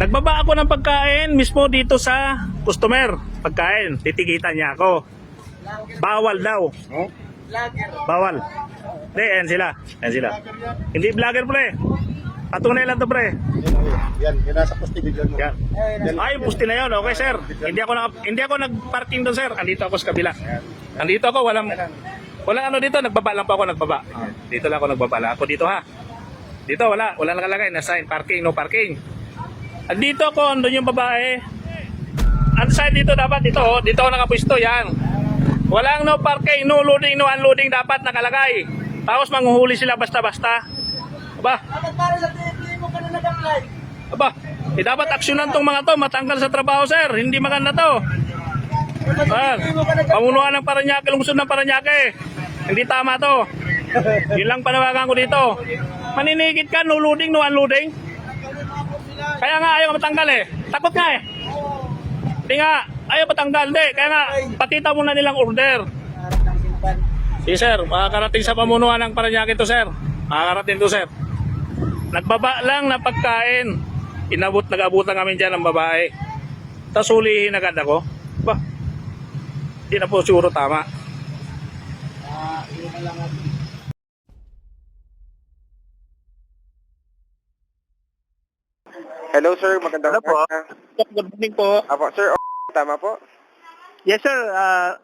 Nagbaba ako ng pagkain mismo dito sa customer. Pagkain, titikitan niya ako. Bawal daw. Bawal. Hindi, ayan sila. Ayan sila. Hindi vlogger pre. Patunay lang to pre. Yan, yan nasa poste video mo. Yan. Ay, pusti na yun. Okay, sir. Hindi ako naka, hindi ako nag-parking doon, sir. Andito ako sa kabila. Andito ako, walang walang ano dito, nagbaba lang po ako, nagbaba. Dito lang ako nagbaba lang. Ako dito ha. Dito wala, wala nakalagay na sign parking, no parking. Andito ako, andun yung babae. Ang sign dito dapat dito, oh. dito ako nakapwesto yan. Walang no parking, no loading, no unloading dapat nakalagay. Tapos manghuhuli sila basta-basta. Aba, Bakit para sa TV mo ka na nag-apply? Aba, eh dapat aksyonan tong mga to, matanggal sa trabaho sir, hindi maganda to. Ah, pamunuan ng Paranaque, lungsod ng Paranaque. Hindi tama to. Yun lang panawagan ko dito. Maninigit ka, no loading, no unloading. Kaya nga ayaw matanggal eh. Takot nga eh. Hindi nga, ayaw matanggal. Hindi, kaya nga, pakita mo na nilang order. Si sir, makakarating sa pamunuan ng Paranaque to sir. Makakarating to sir. Nagbaba lang na pagkain. Inabot, nag-abutan kami dyan ng babae. Tapos hulihin agad ako. Ba, hindi na po siguro tama. Ah, na lang ako. Hello sir, magandang Hello po. umaga. Good morning po. Apo sir, o- tama po? Yes sir, uh,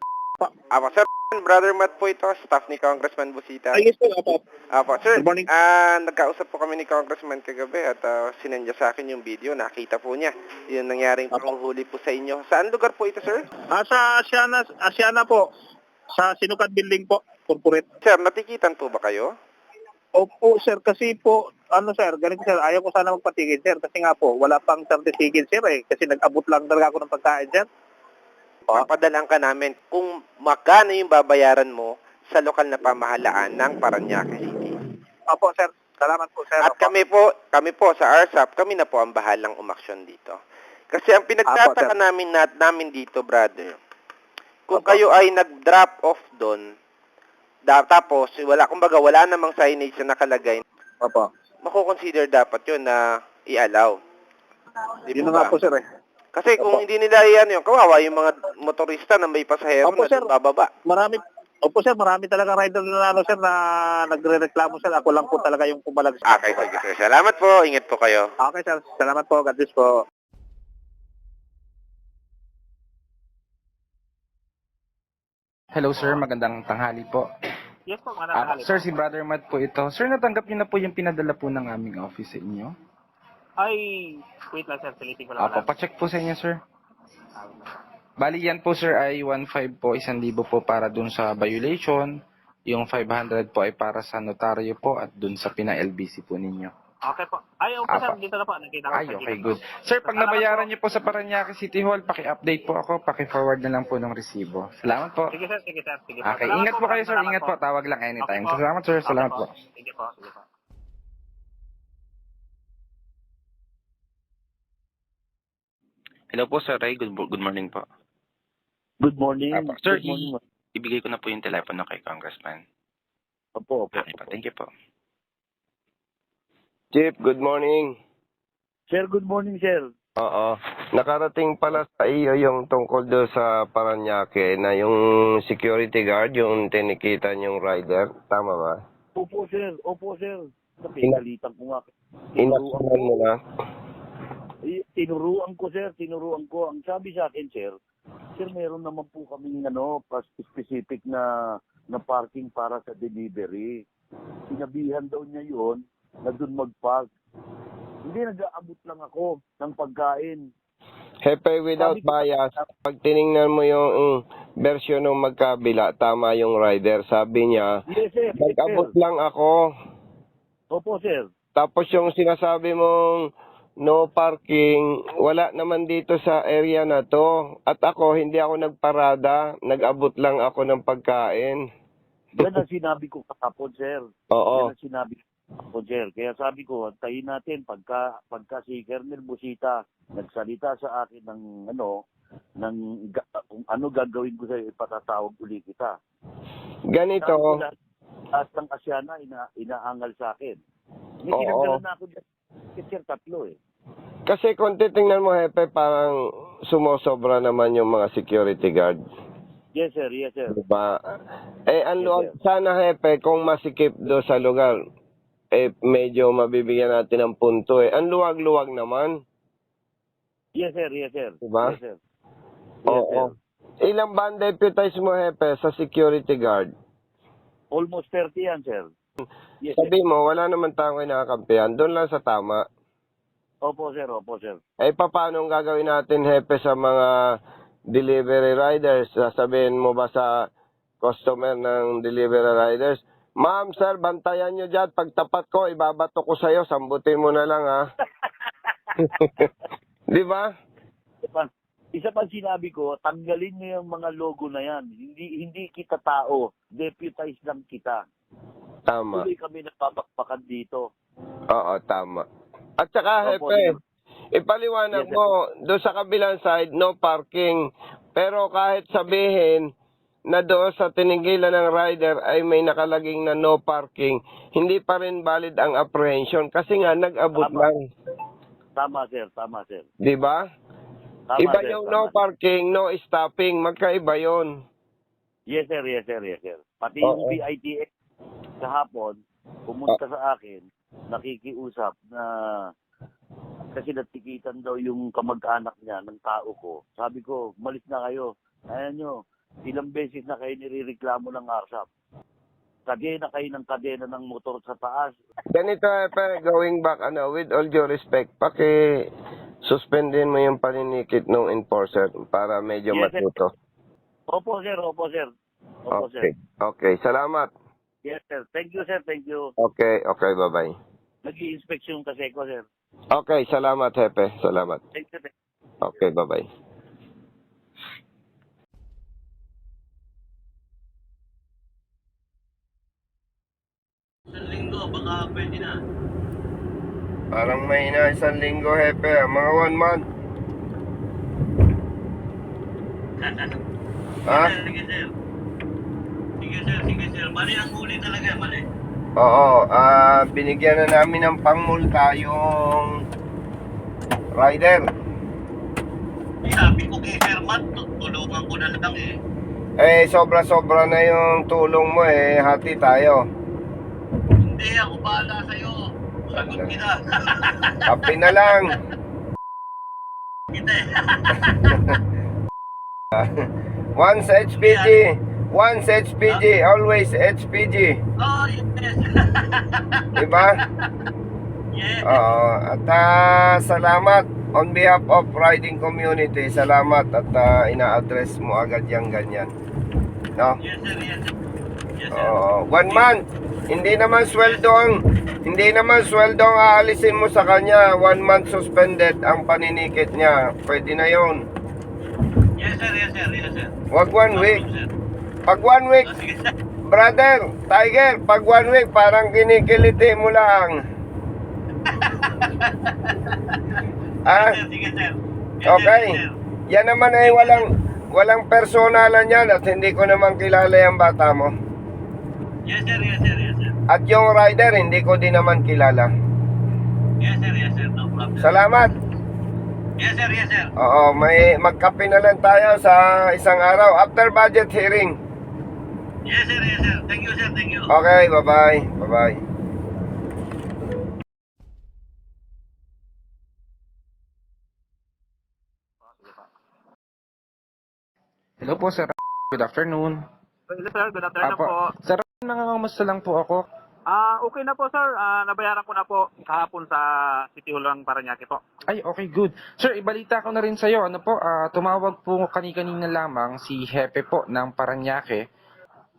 Apo sir, brother Matt po ito, staff ni Congressman Busita. yes sir, apo. Apo sir, Good morning. ah nagkausap po kami ni Congressman kagabi at uh, sinendya sa akin yung video, nakita po niya. Yung nangyaring Apo. panguhuli po sa inyo. Saan lugar po ito sir? Ah, sa Asiana, Asiana po. Sa Sinukat Building po, corporate. Sir, natikitan po ba kayo? Opo sir, kasi po, ano sir, ganito sir, ayaw ko sana magpatigil sir, kasi nga po, wala pang certificate sir eh, kasi nag-abot lang talaga ako ng pagkain sir. Po? Papadalang ka namin kung magkano yung babayaran mo sa lokal na pamahalaan ng Paranaque City. Opo sir, salamat po sir. At Opo. kami po, kami po sa RSAP, kami na po ang bahalang umaksyon dito. Kasi ang pinagtataka sir. namin nat namin dito, brother, kung Apo. kayo ay nag-drop off doon, tapos wala kumbaga wala namang signage na nakalagay, Opo. mako-consider dapat 'yun na i-allow. Di Yun na nga po sir eh. Kasi kung Opo. hindi nila iyan yun, kawawa yung mga motorista na may pasahero Opo, na sir. doon bababa. Marami, opo sir, marami talaga rider na ano sir na nagre-reklamo sir. Ako lang po talaga yung pumalag Okay, sige sir. Salamat po. Ingat po kayo. Okay sir, salamat po. God bless po. Hello sir, magandang tanghali po. Yes po, Ah, sir, si Brother Matt po ito. Sir, natanggap niyo na po yung pinadala po ng aming office sa inyo? Ay, wait lang sir, pilitin ko Apo, pacheck po sa inyo sir. Bali yan po sir ay 1.5 po, 1,000 po para dun sa violation. Yung 500 po ay para sa notaryo po at dun sa pina-LBC po ninyo. Okay po. Ay, okay Apa. dito na po. Nakita Ay, okay, good. Sir, pag nabayaran niyo po sa Paranaque City Hall, paki-update po ako, paki-forward na lang po ng resibo. Salamat po. Sige sir, sige sir, sige Okay, ingat po kayo sir, ingat po. Tawag lang anytime. Salamat sir, salamat po. Sige po, sige po. Hello po, Sir Ray. Good, good morning po. Good morning. Apo. Sir, Good morning. ibigay ko na po yung telepono kay Congressman. Opo, opo. Okay po, thank you po. Chief, good morning. Sir, good morning, sir. Oo. Nakarating pala sa iyo yung tungkol do sa Paranaque na yung security guard, yung tinikita yung rider. Tama ba? Opo, sir. Opo, sir. Ina- Napigalitan ko nga. Inaksuhan mo na. Tinuruan ko, sir. Tinuruan ko. Ang sabi sa akin, sir, sir, meron naman po kaming ano, specific na na parking para sa delivery. Sinabihan daw niya yon na doon mag-park. Hindi, nag-aabot lang ako ng pagkain. Hepe, without Sabi bias, pag tiningnan mo yung mm, version ng magkabila, tama yung rider. Sabi niya, Yes, sir. Yes, nag-abot sir. lang ako. Opo, sir. Tapos yung sinasabi mong no parking, wala naman dito sa area na to. At ako, hindi ako nagparada. Nag-abot lang ako ng pagkain. Yan ang sinabi ko kahapon, sir. Oo. Yan ang sinabi ko sir. Kaya sabi ko, tayin natin pagka, pagka si Colonel Busita nagsalita sa akin ng ano, ng kung ano gagawin ko sa ipatatawag uli kita. Ganito, lahat, lahat ng Asyana ina, inaangal sa akin. May Oo. na ako dyan. Sir, tatlo eh. Kasi kung titingnan mo, Hepe, parang sumosobra naman yung mga security guard. Yes, sir. Yes, sir. Diba? Eh, ang Yes, luwag, sana, Hepe, kung masikip do sa lugar, eh, medyo mabibigyan natin ng punto eh. Ang luwag-luwag naman. Yes, sir. Yes, sir. Diba? Yes, sir. Yes, Oo. sir. Ilang ba ang deputize mo, Hepe, sa security guard? Almost 30 yan, sir. Yes, sir. Sabi mo, wala naman tayong kinakakampihan. Doon lang sa tama. Opo, sir. Opo, sir. Eh, paano ang gagawin natin, Hepe, sa mga delivery riders? Sasabihin mo ba sa customer ng delivery riders, Ma'am, sir, bantayan nyo dyan. Pag tapat ko, ibabato ko sa'yo. Sambutin mo na lang, ha? Di ba? Isa pa, sinabi ko, tanggalin niyo yung mga logo na yan. Hindi hindi kita tao, deputize lang kita. Tama. Tuloy kami nagpapakpakan dito. Oo, tama. At saka, Opo, Hepe, sir. ipaliwanag Yes, sir. mo, doon sa kabilang side, no parking. Pero kahit sabihin na doon sa tinigilan ng rider ay may nakalaging na no parking, hindi pa rin valid ang apprehension kasi nga nag-abot Tama. lang. Tama, sir. Tama, sir. Di ba? Iba sir. yung Tama. no parking, no stopping. Magkaiba yon. Yes, sir. Yes, sir. Yes, sir. Pati Oo. yung PITX kahapon, pumunta sa akin, nakikiusap na kasi natikitan daw yung kamag-anak niya ng tao ko. Sabi ko, malis na kayo. Ayan nyo, ilang beses na kayo nirereklamo ng ARSAP. Kadena kayo ng kadena ng motor sa taas. Ganito, Hepe, going back, ano, with all due respect, paki suspendin mo yung paninikit ng enforcer para medyo Yes, sir. matuto. Opo, sir. Opo, sir. Opo, Okay. sir. Okay, salamat. Yes, sir. Thank you, sir. Thank you. Okay, okay, bye-bye. Nag-i-inspection kasi ko, sir. Okay, salamat, Hepe. Salamat. Thank you, sir. Okay, bye-bye. Isang linggo, baka pwede na. Parang may na isang linggo, Hepe. Mga one month. Ha? Sige, sir. Sige, sir. Sige, sir. Mali ang huli talaga. Mali. Oo, ah, binigyan na namin ng pangmulta yung rider. Sabi ko kay Sir Matt, tulungan ko na lang eh. Eh, sobra-sobra na yung tulong mo eh. Hati tayo. Hindi, ako bahala sa'yo. Sagot kita. Happy na lang. kita eh. Once HPG. Once HPG. Always HPG. Oh, yes. Diba? yes. Oo. At ah, salamat on behalf of riding community. Salamat at ah, ina-address mo agad yung ganyan. No? Yes, sir. Yes, sir. Oo. One month. Hindi naman sweldo ang hindi naman sweldo ang aalisin mo sa kanya. One month suspended ang paninikit niya. Pwede na yon. Yes, sir. Yes, sir. Yes, sir. Wag one week. Sir. Pag one week, Oh, brother, Tiger, pag one week, parang kinikiliti mo lang. ah, okay. Yan naman ay walang walang personalan yan at hindi ko naman kilala yung bata mo. Yes, sir. Yes, sir. Yes, sir. At yung rider, hindi ko din naman kilala. Yes, sir. Yes, sir. No problem. Salamat. Yes, sir. Yes, sir. Oo, may magkape na lang tayo sa isang araw after budget hearing. Yes, sir. Yes, sir. Thank you, sir. Thank you. Okay, bye-bye. Bye-bye. Hello po, sir. Good afternoon. Hello sir, good afternoon Apo. po. Sir, nangangamusta lang po ako. Ah, okay na po sir. Ah, nabayaran ko na po kahapon sa City Hall ng Paranaque po. Ay, okay, good. Sir, ibalita ko na rin sa'yo. Ano po, ah, tumawag po kani-kanina lamang si Hepe po ng Paranaque.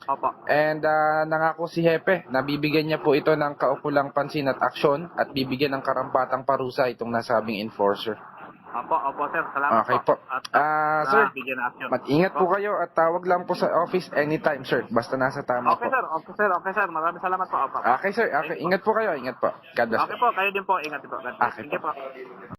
Opo. And ah, nangako si Hepe na bibigyan niya po ito ng kaukulang pansin at aksyon at bibigyan ng karampatang parusa itong nasabing enforcer. Opo, opo sir. Salamat Okay po. At Ah, ah, sir, bigyan na action. Mag-ingat po kayo at tawag lang po sa office anytime, sir. Basta nasa tama Okay po. sir, okay sir, okay sir. Maraming salamat po. Opo. Okay, sir. Okay, ingat po kayo. Ingat po. God bless. Okay po, kayo din po. Ingat po. God bless. Okay po. po.